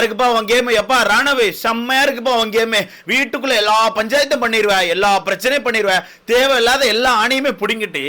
இருக்குப்பா உன் கேம் எப்பா ராணவே செம்மையா இருக்குப்பா உன் கேம் வீட்டுக்குள்ள எல்லா பஞ்சாயத்தும் பண்ணிடுவேன் எல்லா பிரச்சனையும் பண்ணிடுவேன் தேவையில்லாத எல்லா அணியுமே பிடுங்கிட்டு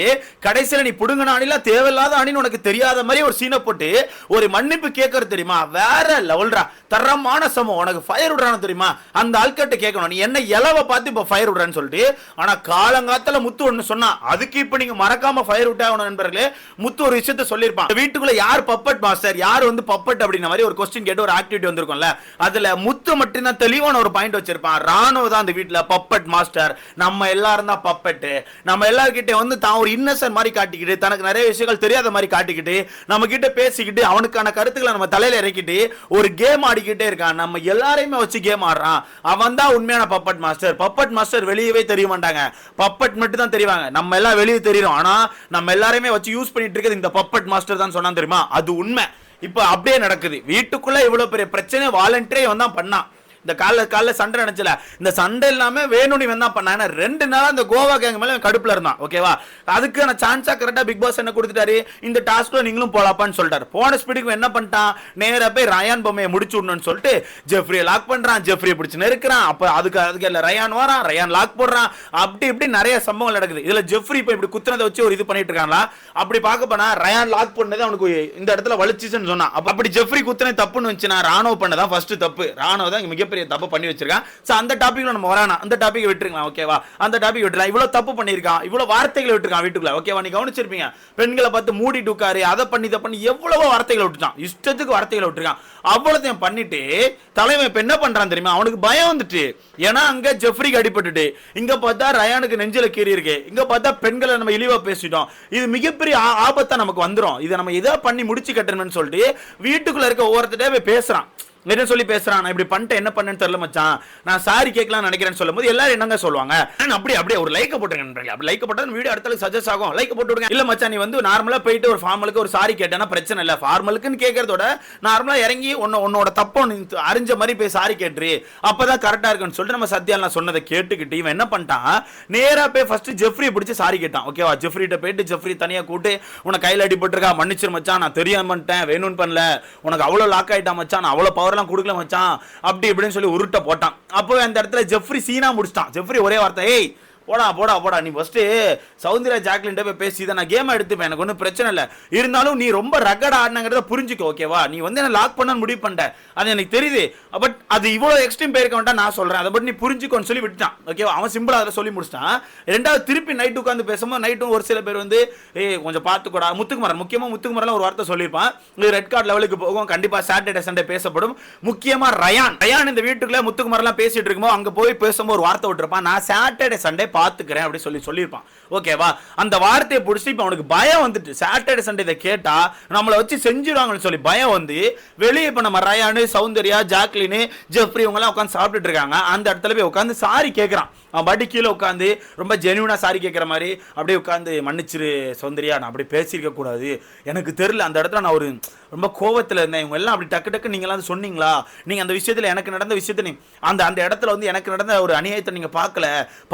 கடைசியில நீ பிடுங்கின ஆணிலாம் தேவையில்லாத அணின்னு உனக்கு தெரியாத மாதிரி ஒரு சீனை போட்டு ஒரு மன்னிப்பு கேட்கறது தெரியுமா? வேற லெவல்ரா தரமான சமம். உனக்கு ஃபயர் விடுறான்னு தெரியுமா? அந்த ஆள்கிட்ட கேட்கணும் நீ என்ன இலவை பார்த்து இப்போ ஃபயர் விடுறான்னு சொல்லிட்டு ஆனா காலங்காத்துல முத்து ஒன்று சொன்னா அதுக்கு இப்போ நீங்க மறக்காம ஃபயர் விட்டாகணும் நண்பர்களே. முத்து ஒரு விஷயத்த சொல்லியிருப்பான். வீட்டுக்குள்ள யார் பப்பட் மாஸ்டர் யார் வந்து பப்பட் அப்படின்ற மாதிரி ஒரு கொஸ்டின் கேட்டு ஒரு ஆக்டிவிட்டி வந்து வந்திருக்கும்ல. அதுல முத்து மட்டும்தான் தெளிவான ஒரு பாயிண்ட் வச்சிருப்பான். ராணுவ தான் அந்த வீட்டுல பப்பட் மாஸ்டர் நம்ம எல்லாரும் தான் பப்பட்டு நம்ம எல்லார்கிட்ட வந்து தான் ஒரு இன்னசன் மாதிரி காட்டிக்கிட்டு தனக்கு நிறைய விஷயங்கள் தெரியாத மாதிரி காட்டிக்கிட்டு நம்ம கிட்ட பேசிக்கிட்டு அவனுக்கான கருத்துக்களை நம்ம தலையில இறக்கிட்டு ஒரு கேம் ஆடிக்கிட்டே இருக்கான். நம்ம எல்லாரையுமே வச்சு கேம் ஆடுறான். அவன் தான் உண்மையான பப்பட் மாஸ்டர் பப்பட் மாஸ்டர் வெளியவே தெரிய மாட்டாங்க. பப்பட் மட்டும் தான் தெரிவாங்க. நம்ம எல்லாம் வெளியே தெரியும் ஆனா நம்ம எல்லாரையுமே வச்சு யூஸ் பண்ணிட்டு இருக்கிறது இந்த பப்பட் மாஸ்டர் தான் சொன்னா தெரியுமா? அது உண்மை. இப்போ அப்படியே நடக்குது. வீட்டுக்குள்ள இவ்வளவு பெரிய பிரச்சனை வாலண்டரே இவன் தான் பண்ணான். இந்த காலைல காலைல சண்டை நினைச்சல இந்த சண்டை எல்லாமே வேணும்னு இவன் தான் பண்ணான். ரெண்டு நாளாக அந்த கோவா கேங் மேலே கடுப்பில் இருந்தான். ஓகேவா அதுக்கான சான்ஸாக கரெக்டாக பிக் பாஸ் என்ன கொடுத்துட்டாரு? இந்த டாஸ்க்கில் நீங்களும் போலாப்பான்னு சொல்லிட்டாரு. போன ஸ்பீடுக்கு என்ன பண்ணிட்டான்? நேராக போய் ரயான் பொம்மையை முடிச்சு விடணும்னு சொல்லிட்டு ஜெஃப்ரியை லாக் பண்ணுறான் ஜெஃப்ரியை பிடிச்சி நெருக்கிறான். அப்போ அதுக்கு அதுக்கு இல்லை ரயான் வரான். ரயான் லாக் போடுறான். அப்படி இப்படி நிறைய சம்பவங்கள் நடக்குது. இதில் ஜெஃப்ரி இப்போ இப்படி குத்துனதை வச்சு ஒரு இது பண்ணிட்டு இருக்காங்களா? அப்படி பார்க்க போனா ரயான் லாக் பண்ணது அவனுக்கு இந்த இடத்துல வலிச்சுன்னு சொன்னான். அப்படி ஜெஃப்ரி குத்துனே தப்புன்னு வந்துச்சுன்னா ராணுவ பண்ணதான் ஃபர்ஸ்ட் தப்பு. ராணுவ தான் மிக மிகப்பெரிய தப்பு பண்ணி வச்சிருக்கான். ஸோ அந்த டாப்பிக்கில் நம்ம வரானா? அந்த டாப்பிக் விட்டுருக்கலாம் ஓகேவா அந்த டாபிக் விட்டுலாம் இவ்வளவு தப்பு பண்ணிருக்கான் இவ்வளோ வார்த்தைகளை விட்டுருக்கான் வீட்டுக்குள்ள ஓகேவா நீ கவனிச்சிருப்பீங்க. பெண்களை பார்த்து மூடிட்டு உட்காரு அதை பண்ணி இதை பண்ணி எவ்வளவோ வார்த்தைகளை விட்டுட்டான். இஷ்டத்துக்கு வார்த்தைகளை விட்டுருக்கான். அவ்வளோத்தையும் பண்ணிட்டு தலைவன் இப்போ என்ன பண்றான் தெரியுமா? அவனுக்கு பயம் வந்துட்டு ஏன்னா அங்கே ஜெஃப்ரிக்கு அடிபட்டுட்டு இங்க பார்த்தா ரயானுக்கு நெஞ்சில கீறி இருக்கு. இங்க பார்த்தா பெண்களை நம்ம இழிவாக பேசிட்டோம். இது மிகப்பெரிய ஆபத்தாக நமக்கு வந்துரும். இதை நம்ம இதை பண்ணி முடிச்சு கட்டணும்னு சொல்லிட்டு வீட்டுக்குள்ள இருக்க ஒவ்வொருத்தட்டே போய் பேசுறான். என்ன சொல்லி பேசுறான் நான் இப்படி பண்ணிட்டு என்ன பண்ணேன்னு தெரியல மச்சான். நான் சாரி கேட்கலாம் நினைக்கிறேன்னு சொல்லும்போது எல்லாரும் என்னங்க சொல்லுவாங்க? அப்படி அப்படியே அப்படியே ஒரு லைக் போட்டுருங்க அப்படி லைக் போட்டா வீடியோ அடுத்த சஜஸ்ட் ஆகும். லைக் போட்டு விடுங்க. இல்ல மச்சான் நீ வந்து நார்மலா போயிட்டு ஒரு ஃபார்மலுக்கு ஒரு சாரி கேட்டேன்னா பிரச்சனை இல்ல. ஃபார்மலுக்குன்னு கேட்கறதோட நார்மலா இறங்கி உன்ன உன்னோட தப்போ அறிஞ்ச மாதிரி போய் சாரி கேட்டுரு. அப்பதான் கரெக்டா இருக்குன்னு சொல்லிட்டு நம்ம சத்யா நான் சொன்னதை கேட்டுக்கிட்டு இவன் என்ன பண்ணிட்டான்? நேரா போய் ஃபர்ஸ்ட் ஜெஃப்ரி பிடிச்சி சாரி கேட்டான். ஓகேவா ஜெஃப்ரிட்ட போயிட்டு ஜெஃப்ரி தனியா கூட்டு உனக்கு கையில் அடிபட்டிருக்கா? மன்னிச்சிரு மச்சான் நான் தெரியாம பண்ணிட்டேன் வேணும்னு பண்ணல. உனக்கு அவ்வளவு லாக் ஆயிட்டான் மச்சான் நான் பவர் பவர்லாம் கொடுக்கல மச்சான். அப்படி இப்படின்னு சொல்லி உருட்ட போட்டான். அப்போ அந்த இடத்துல ஜெஃப்ரி சீனா முடிச்சிட்டான். ஜெஃப்ரி ஒரே வார்த்தை ஏய் போடா போடா போடா. நீ ஃபஸ்ட்டு சௌந்தர்யா ஜாக்லின்ட்ட போய் பேசி இதை நான் கேம் எடுத்துப்பேன். எனக்கு ஒன்றும் பிரச்சனை இல்லை. இருந்தாலும் நீ ரொம்ப ரகட ஆடினங்கிறத புரிஞ்சுக்கோ ஓகேவா நீ வந்து என்ன லாக் பண்ண முடிவு பண்ணிட்ட. அது எனக்கு தெரியுது. பட் அது இவ்வளோ எக்ஸ்ட்ரீம் போயிருக்க வேண்டாம் நான் சொல்கிறேன் அதை பட் நீ புரிஞ்சுக்கோன்னு சொல்லி விட்டுட்டான். ஓகேவா அவன் சிம்பிளாக அதில் சொல்லி முடிச்சிட்டான். ரெண்டாவது திருப்பி நைட் உட்காந்து பேசும்போது நைட்டும் ஒரு சில பேர் வந்து ஏ கொஞ்சம் பார்த்துக்கூடா. முத்துக்குமரன் முக்கியமாக முத்துக்குமரன் ஒரு வார்த்தை சொல்லியிருப்பான். இது ரெட் கார்டு லெவலுக்கு போகும். கண்டிப்பாக சாட்டர்டே சண்டே பேசப்படும். முக்கியமாக ரயான். ரயான் இந்த வீட்டுக்குள்ளே முத்துக்குமரன்லாம் பேசிட்டு இருக்கும்போது அங்கே போய் பேசும்போது ஒரு வார்த்தை விட்டுருப்பான். நான் சாட்டர்டே சண்டே பார்த்துக்கிறேன் அப்படி சொல்லி சொல்லியிருப்பான். ஓகேவா அந்த வார்த்தையை பிடிச்சி இப்போ அவனுக்கு பயம் வந்துட்டு. சாட்டர்டே சண்டே இதை கேட்டா நம்மளை வச்சு செஞ்சிருவாங்கன்னு சொல்லி பயம் வந்து வெளியே இப்போ நம்ம ரயானு சௌந்தர்யா ஜாக்லின் ஜெஃப்ரி இவங்கெல்லாம் உட்காந்து சாப்பிட்டுட்டு இருக்காங்க. அந்த இடத்துல போய் உட்காந்து சாரி கேட்குறான் அவன் பாட்டி கீழே உட்காந்து ரொம்ப ஜென்யூனாக சாரி கேட்குற மாதிரி அப்படியே உட்காந்து மன்னிச்சிரு சௌந்தர்யா நான் அப்படி பேசியிருக்க கூடாது. எனக்கு தெரில அந்த இடத்துல நான் ஒரு ரொம்ப கோவத்தில் இருந்தேன். இவங்க எல்லாம் அப்படி டக்கு டக்கு நீங்களாம் சொன்னீங்களா? நீங்கள் அந்த விஷயத்தில் எனக்கு நடந்த விஷயத்தை நீ அந்த அந்த இடத்துல வந்து எனக்கு நடந்த ஒரு அநியாயத்தை நீங்கள் பார்க்கல.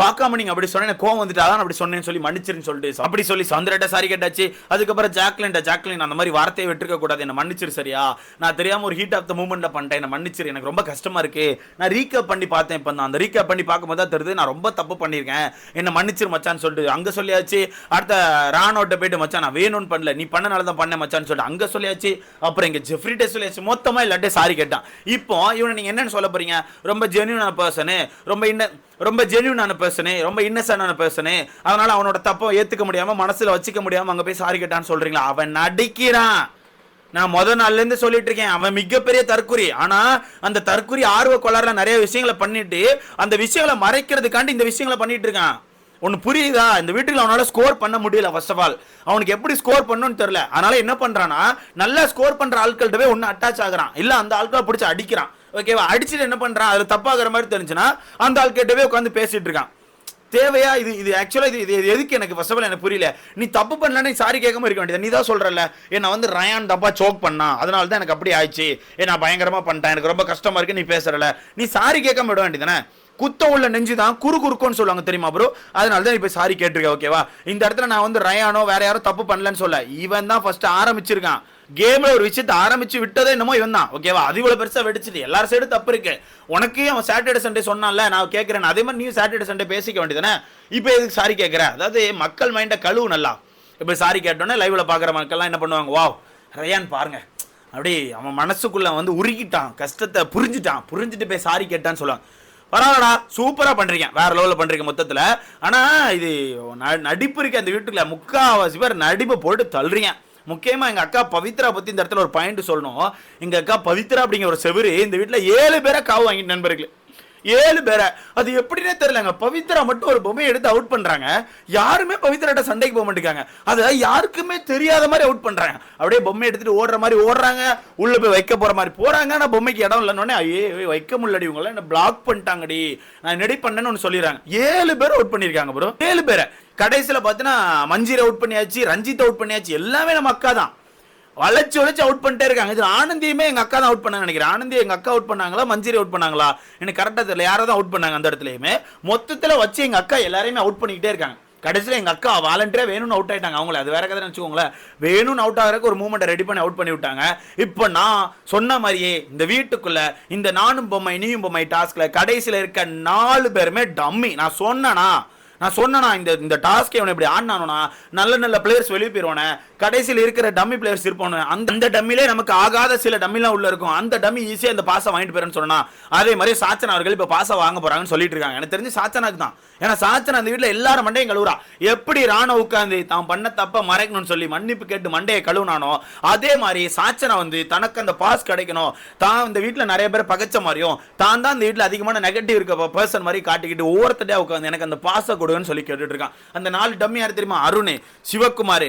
பார்க்காம நீங்கள் அப்படி சொன்ன கோவம் வந்துட்டு அதான் அப்படி சொன்னேன்னு சொல்லி மன்னிச்சிருன்னு சொல்லிட்டு அப்படி சொல்லி சௌந்தர்ட்ட சாரி கேட்டாச்சு. அதுக்கப்புறம் ஜாக்லின்ட்ட ஜாக்லின் அந்த மாதிரி வார்த்தையை விட்டுருக்க கூடாது. என்ன மன்னிச்சிரு சரியா? நான் தெரியாமல் ஒரு ஹீட் ஆஃப் த மூமெண்ட்டை பண்ணிட்டேன். என்ன மன்னிச்சிரு. எனக்கு ரொம்ப கஷ்டமாக இருக்குது நான் ரீகப் பண்ணி பார்த்தேன் இப்போ நான். அந்த ரீகப் பண்ணி பார்க்கும்போது தான் தெரியுது நான் ரொம்ப தப்பு பண்ணியிருக்கேன். என்ன மன்னிச்சிரு மச்சான்னு சொல்லிட்டு அங்கே சொல்லியாச்சு அடுத்த ராணோட்ட போயிட்டு மச்சான் நான் வேணும்னு பண்ணல. நீ பண்ணனால தான் பண்ண மச்சான்னு சொல்லிட்டு அங்கே சொல்லியாச்சு. அப்புறம் இங்கே ஜெஃப்ரிட்டே சொல்லியாச்சு. மொத்தமாக இல்லாட்டே சாரி கேட்டான். இப்போ இவனை நீங்கள் என்னன்னு சொல்ல போறீங்க? ரொம்ப ஜென்யூனான பர்சனு ரொம்ப இன்ன ரொம்ப ஜென்யூனான பர்சனு ரொம்ப இன்னசென்டான பர்சனு அதனால அவனோட தப்பை ஏற்றுக்க முடியாமல் மனசில் வச்சுக்க முடியாமல் அங்கே போய் சாரி கேட்டான்னு சொல்கிறீங்களா அவன் நடிக்கிறான். நான் முத நாள்லேருந்து சொல்லிட்டு இருக்கேன் அவன் மிகப்பெரிய தற்குறி ஆனால் அந்த தற்குறி ஆர்வ கொள்ளாரில் நிறைய விஷயங்களை பண்ணிட்டு அந்த விஷயங்களை மறைக்கிறதுக்காண்டி இந்த விஷயங்களை பண்ணிட்டு இருக்கான். ஒன்று புரியுதா? இந்த வீட்டுக்கு அவனால் ஸ்கோர் பண்ண முடியல ஃபர்ஸ்ட் ஆஃப் ஆல் அவனுக்கு எப்படி ஸ்கோர் பண்ணணும்னு தெரில அதனால என்ன பண்ணுறான்னா நல்லா ஸ்கோர் பண்ணுற ஆட்கள்கிட்டவே ஒன்று அட்டாச் ஆகுறான். இல்லை அந்த ஆட்களை பிடிச்சி அடிக்கிறான். ஓகேவா அடிச்சுட்டு என்ன பண்ணுறான் அதில் தப்பாகிற மாதிரி தெரிஞ்சுன்னா அந்த ஆள்கிட்டவே உட்காந்து பேசிட்டு இருக்கான். தேவையா? இது இது ஆக்சுவலாக இது இது இது எதுக்கு எனக்கு? ஃபர்ஸ்ட் ஆஃப் ஆல் எனக்கு புரியல. நீ தப்பு பண்ணலன்னு சாரி கேட்காம இருக்க வேண்டியது நீ தான் சொல்கிறல்ல என்னை வந்து ரயான் தப்பா சோக் பண்ணா. அதனால தான் எனக்கு அப்படி ஆயிடுச்சு. ஏ நான் பயங்கரமாக பண்ணிட்டேன். எனக்கு ரொம்ப கஷ்டமாக இருக்கு. நீ பேசுறல நீ சாரி கேட்காம விட வேண்டியதானே குத்தம் உள்ள நெஞ்சு தான் குறு குறுக்குன்னு சொல்லுவாங்க தெரியுமா ப்ரோ அதனால தான் இப்போ சாரி கேட்டிருக்கேன் ஓகேவா இந்த இடத்துல நான் வந்து ரயானோ வேற யாரும் தப்பு பண்ணலன்னு சொல்ல. இவன் தான் ஃபர்ஸ்ட் ஆரம்பிச்சிருக்கான். கேம்ல ஒரு விஷயத்தை ஆரம்பிச்சு விட்டதே என்னமோ இவன் தான் ஓகேவா அது இவ்வளவு பெருசா வெடிச்சிட்டு எல்லாரும் சைடு தப்பு இருக்கு. உனக்கு அவன் சாட்டர்டே சண்டே சொன்னான்ல நான் கேட்கிறேன் அதே மாதிரி நீ சாட்டர்டே சண்டே பேசிக்க வேண்டியதானே இப்போ எதுக்கு சாரி கேட்குற அதாவது மக்கள் மைண்டை கழுவு நல்லா. இப்போ சாரி கேட்டோன்னே லைவ்ல பார்க்குற மக்கள்லாம் என்ன பண்ணுவாங்க? வாவ் ரயான் பாருங்க. அப்படி அவன் மனசுக்குள்ள வந்து உருகிட்டான் கஷ்டத்தை புரிஞ்சுட்டான். புரிஞ்சுட்டு போய் சாரி கேட்டான்னு சொல்லுவாங்க பரவாயில்லடா சூப்பராக பண்ணுறீங்க வேற லெவலில் பண்ணுறீங்க மொத்தத்தில். ஆனால் இது நடிப்பு இருக்கு அந்த வீட்டுக்குள்ள. முக்கால்வாசி பேர் நடிப்பை போட்டு தள்ளுறீங்க. முக்கியமாக எங்கள் அக்கா பவித்ரா பற்றி இந்த இடத்துல ஒரு பாயிண்ட் சொல்லணும். எங்கள் அக்கா பவித்ரா அப்படிங்கிற ஒரு செவரு இந்த வீட்டில் ஏழு பேரை காவு வாங்கிட்டு நண்பர்களே. ஏழு பேரை. அது எப்படின்னே தெரியலங்க. பவித்ரா மட்டும் ஒரு பொம்மையை எடுத்து அவுட் பண்ணுறாங்க யாருமே பவித்ராட்ட சண்டைக்கு போக மாட்டேங்காங்க அதை யாருக்குமே தெரியாத மாதிரி அவுட் பண்ணுறாங்க அப்படியே பொம்மையை எடுத்துட்டு ஓடுற மாதிரி ஓடுறாங்க. உள்ளே போய் வைக்க போகிற மாதிரி போகிறாங்க ஆனால் பொம்மைக்கு இடம் இல்லைன்னு ஐயே வைக்க முடியலடி இவங்கள என்ன பிளாக் பண்ணிட்டாங்கடி. நான் நெடி பண்ணேன்னு ஒன்று சொல்லிடுறாங்க. ஏழு பேர் அவுட் பண்ணியிருக்காங்க ப்ரோ ஏழு பேரை. கடைசியில் பார்த்தீங்கன்னா மஞ்சீரை அவுட் பண்ணியாச்சு ரஞ்சித் அவுட் பண்ணியாச்சு எல்லாமே நம்ம அக்கா தான் வளைச்சு வளைச்சு அவுட் பண்ணிட்டே இருக்காங்க. இதில் ஆனந்தியுமே எங்கள் அக்கா தான் அவுட் பண்ணாங்க நினைக்கிறேன். ஆனந்தி எங்கள் அக்கா அவுட் பண்ணாங்களா மஞ்சரி அவுட் பண்ணாங்களா? எனக்கு கரெக்டாக தெரியல. யாரோ தான் அவுட் பண்ணாங்க அந்த இடத்துலையுமே. மொத்தத்தில் வச்சு எங்கள் அக்கா எல்லாரையுமே அவுட் பண்ணிக்கிட்டே இருக்காங்க. கடைசியில் எங்கள் அக்கா வாலண்டியாக வேணும்னு அவுட் ஆகிட்டாங்க அவங்கள. அது வேற கதை வச்சுக்கோங்களேன். வேணும்னு அவுட் ஆகிறதுக்கு ஒரு மூமெண்ட்டை ரெடி பண்ணி அவுட் பண்ணி விட்டாங்க இப்போ நான் சொன்ன மாதிரியே இந்த வீட்டுக்குள்ளே இந்த நானும் பொம்மை நீயும் பொம்மை டாஸ்கில் கடைசியில் இருக்க நாலு பேருமே டம்மி நான் சொன்னேன்னா நான் சொன்னேனா இந்த இந்த டாஸ்க்கை இவனை இப்படி ஆடினானா நல்ல நல்ல பிளேயர்ஸ் வெளியே போயிடுவானே கடைசியில் இருக்கிற டம்மி பிளேயர்ஸ் இருப்பானு அந்த அந்த டம்மிலே நமக்கு ஆகாத சில டம்மிலாம் உள்ள இருக்கும். அந்த டம்மி ஈஸியாக இந்த பாசை வாங்கிட்டு போயிறேன்னு சொன்னா அதே மாதிரி சாச்சன் அவர்கள் இப்போ பாசை வாங்க போறாங்கன்னு சொல்லிட்டு இருக்காங்க. எனக்கு தெரிஞ்சு சாச்சனாக்கு தான். ஏன்னா சாச்சன் அந்த வீட்டில் எல்லாரும் மண்டையும் கழுவுறா. எப்படி ராணம் உட்காந்து தான் பண்ண தப்ப மறைக்கணும்னு சொல்லி மன்னிப்பு கேட்டு மண்டையை கழுவுனானோ அதே மாதிரி சாச்சனை வந்து தனக்கு அந்த பாஸ் கிடைக்கணும். தான் இந்த வீட்டில் நிறைய பேர் பகைச்ச மாதிரியும் தான் தான் இந்த வீட்டில் அதிகமான நெகட்டிவ் இருக்க பர்சன் மாதிரி காட்டிக்கிட்டு ஒவ்வொருத்தட்டே உட்காந்து எனக்கு அந்த பாசை கொடுங்கன்னு சொல்லி கேட்டுட்டு இருக்கான் அந்த நாலு டம்மி யார் தெரியுமா? அருண் சிவகுமார்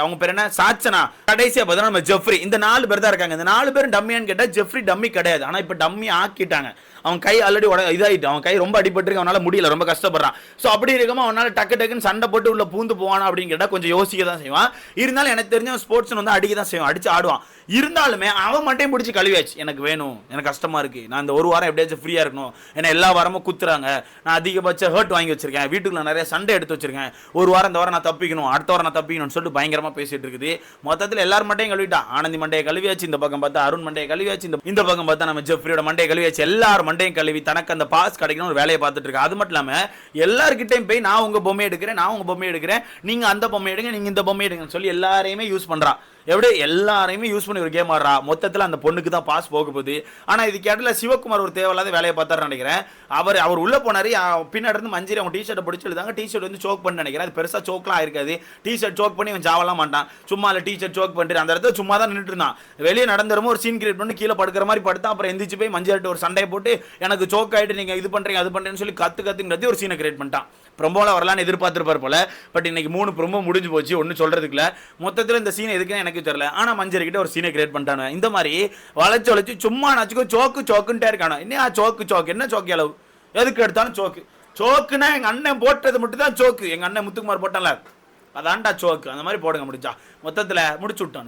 அவங்க பேர் என்ன? சாச்சனா. கடைசியா பார்த்தா நம்ம ஜெஃப்ரி. இந்த நாலு பேர் தான் இருக்காங்க. இந்த நாலு பேரும் டம்மியான்னு கேட்டா ஜெஃப்ரி டம்மி கிடையாது. ஆனா இப்போ டம்மி ஆக்கிட்டாங்க. அவன் கை ஆல்ரெடி உட இதாகிட்டு அவன் கை ரொம்ப அடிபட்டுருக்கு அவனால் முடியல ரொம்ப கஷ்டப்படுறான். ஸோ அப்படி இருக்கமா அவனால் டக்கு டக்குன்னு சண்டை போட்டு உள்ள பூந்து போவானா அப்படின்னு கேட்டால் கொஞ்சம் யோசிக்க தான் செய்வான். இருந்தாலும் எனக்கு தெரிஞ்ச ஸ்போர்ட்ஸ் வந்து அடிக்க தான் செய்வான் அடிச்சு ஆடுவான். இருந்தாலுமே அவன் மட்டும் பிடிச்சி கழுவியாச்சு. எனக்கு வேணும் எனக்கு கஷ்டமா இருக்குது நான் இந்த ஒரு வாரம் எப்படியாச்சும் ஃப்ரீயாக இருக்கணும். ஏன்னா எல்லா வாரமும் குத்துறாங்க. நான் அதிகபட்ச ஹர்ட் வாங்கி வச்சிருக்கேன். வீட்டுக்குள்ள நிறைய சண்டை எடுத்து வச்சிருக்கேன். ஒரு வாரம் இந்த வாரம் நான் தப்பிக்கணும் அடுத்த வாரம் நான் தப்பிக்கணும்னு சொல்லிட்டு பயங்கரமாக பேசிட்டு இருக்குது. மொத்தத்தில் எல்லாரும் மண்டையும் கழுவிட்டான் ஆனந்தி மண்டையை கழுவியாச்சு இந்த பக்கம் பார்த்தா அருண் மண்டையை கழுவியாச்சு இந்த இந்த பக்கம் பார்த்தா நம்ம ஜெஃப்ரியோட மண்டையை கழுவியாச்சு. எல்லாரும் மண்டையும் கழுவி தனக்கு அந்த பாஸ் கிடைக்கணும் ஒரு வேலையை பார்த்துட்டு இருக்கேன் அது மட்டும் இல்லாமல் எல்லாருக்கிட்டையும் போய் நான் உங்க பொம்மை எடுக்கிறேன் நான் உங்கள் பொம்மை எடுக்கிறேன். நீங்க அந்த பொம்மை எடுங்க நீங்க இந்த பொம்மை எடுங்கன்னு சொல்லி எல்லாரையுமே யூஸ் பண்றான் எப்படி எல்லாரையுமே யூஸ் பண்ணி ஒரு கேம் ஆடுறா? மொத்தத்தில் அந்த பொண்ணுக்கு தான் பாஸ் போக போகுது. ஆனால் இதுக்கு இடத்துல சிவகுமார் ஒரு தேவையில்லாத வேலையை பார்த்தாரு நினைக்கிறேன். அவர் அவர் உள்ளே போனார் பின்னாடி இருந்து மஞ்சரி அவங்க டிஷர்ட்டை பிடிச்சி எழுதாங்க டிஷர்ட் வந்து சோக் பண்ணி நினைக்கிறேன். அது பெருசாக சோக்லாம் இருக்காது டிஷர்ட் சோக் பண்ணி அவன் ஜாவலாம் மாட்டான். சும்மா இல்லை டிஷர்ட் சோக் பண்ணிட்டு அந்த இடத்துல சும்மா தான் நின்றுட்டு இருந்தான். வெளியே நடந்துருமோ ஒரு சீன் கிரியேட் பண்ணி கீழே படுக்கிற மாதிரி படுத்தா அப்புறம் எந்திரிச்சு போய் மஞ்சள்கிட்ட ஒரு சண்டையை போட்டு எனக்கு சோக் ஆகிட்டு நீங்கள் இது பண்ணுறீங்க அது பண்ணுறேன்னு சொல்லி கற்று கற்றுங்கிறது ஒரு சீனை கிரியேட் பண்ணிட்டான். ப்ரொமோல வரலான்னு எதிர்பார்த்துருப்பார் போல. பட் இன்னைக்கு மூணு ப்ரொமோ முடிஞ்சு போச்சு ஒன்றும் சொல்கிறதுக்கு இல்லை மொத்தத்தில் இந்த சீனை எதுக்குன்னு எனக்கு தெரியல. ஆனால் மஞ்சள் ஒரு சீனை கிரியேட் பண்ணிட்டானு இந்த மாதிரி வளைச்சு வளைச்சு சும்மா நச்சுக்கோ சோக்கு சோக்குன்ட்டே இருக்கானோ என்ன சோக்கு சோக்கு? என்ன சோக்கு அளவு எதுக்கு எடுத்தாலும் சோக்கு. சோக்குனா எங்கள் அண்ணன் போட்டது மட்டும் தான் சோக்கு. எங்கள் அண்ணன் முத்துக்குமார் போட்டான்ல. அதான்டா சோக்கு. அந்த மாதிரி போடுங்க முடிஞ்சா. மொத்தத்தில் முடிச்சு விட்டானு